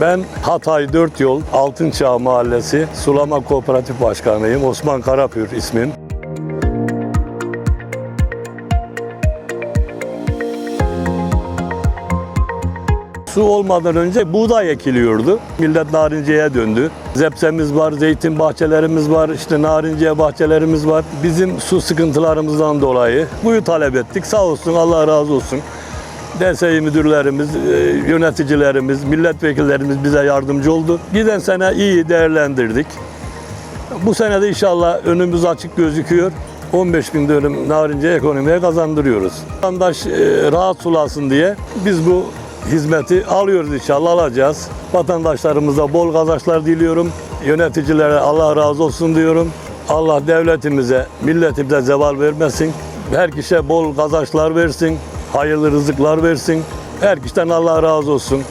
Ben Hatay 4 Yol Altınçağ Mahallesi Sulama Kooperatif Başkanıyım. Osman Karapür ismim. Su olmadan önce buğday ekiliyordu. Millet narinceye döndü. Zepsemiz var, zeytin bahçelerimiz var, işte narinciye bahçelerimiz var. Bizim su sıkıntılarımızdan dolayı buyu talep ettik. Sağ olsun, Allah razı olsun. DSİ müdürlerimiz, e, yöneticilerimiz, milletvekillerimiz bize yardımcı oldu. Giden sene iyi değerlendirdik. Bu sene de inşallah önümüz açık gözüküyor. 15 bin dönüm narince ekonomiye kazandırıyoruz. Vatandaş e, rahat sulasın diye biz bu hizmeti alıyoruz inşallah alacağız. Vatandaşlarımıza bol kazançlar diliyorum. Yöneticilere Allah razı olsun diyorum. Allah devletimize, milletimize zeval vermesin. Her kişiye bol kazançlar versin. Hayırlı rızıklar versin. Her kişiden Allah razı olsun.